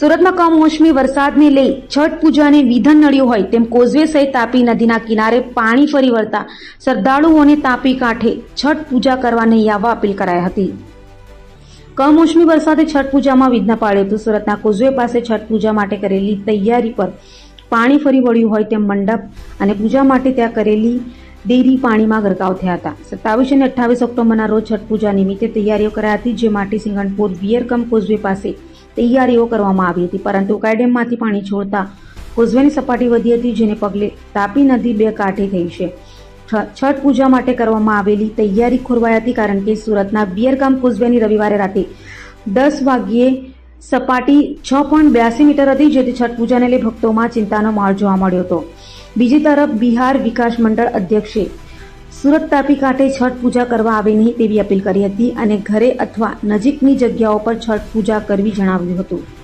સુરતમાં કમોસમી વરસાદને લઈ છઠ પૂજાને વિધન નડ્યું હોય તેમ કોઝવે સહિત તાપી નદીના કિનારે પાણી ફરી વળતા શ્રદ્ધાળુઓને તાપી કાંઠે છઠ પૂજા કરવા નહીં આવવા અપીલ કરાઈ હતી. કમોસમી વરસાદે છઠ પૂજામાં વિઘ્ન પાડ્યું હતું. સુરતના કોઝવે પાસે છઠ પૂજા માટે કરેલી તૈયારી પર પાણી ફરી વળ્યું હોય તેમ મંડપ અને પૂજા માટે ત્યાં કરેલી ડેરી પાણીમાં ગરકાવ થયા હતા. સત્તાવીસ અને અઠ્ઠાવીસ ઓક્ટોબરના રોજ છઠ પૂજા નિમિત્તે તૈયારીઓ કરાઈ હતી. જે માટે સિંગણપુર વિયરકમ કોઝવે પાસે તૈયારીઓ કરવામાં આવી હતી, પરંતુ કાયડેમમાંથી પાણી છોડતા કોઝવેની સપાટી વધી હતી, જેને પગલે તાપી નદી બે કાંઠે થઈ છે, છઠ પૂજા માટે કરવામાં આવેલી તૈયારી ખોરવાઈ હતી, કારણ કે સુરતના બિયરગામ કોઝવેની રવિવારે રાતે દસ વાગ્યે સપાટી છ પોઈન્ટ બ્યાસી મીટર હતી, જેથી છઠ પૂજાને લઈ ભક્તોમાં ચિંતાનો માહોલ જોવા મળ્યો હતો. બીજી તરફ બિહાર વિકાસ મંડળ અધ્યક્ષે સુરત તાપી કાંઠે છઠ પૂજા કરવા આવે નહીં તેવી અપીલ કરી હતી અને ઘરે અથવા નજીકની જગ્યાઓ પર છઠ પૂજા કરવી જણાવ્યું હતું.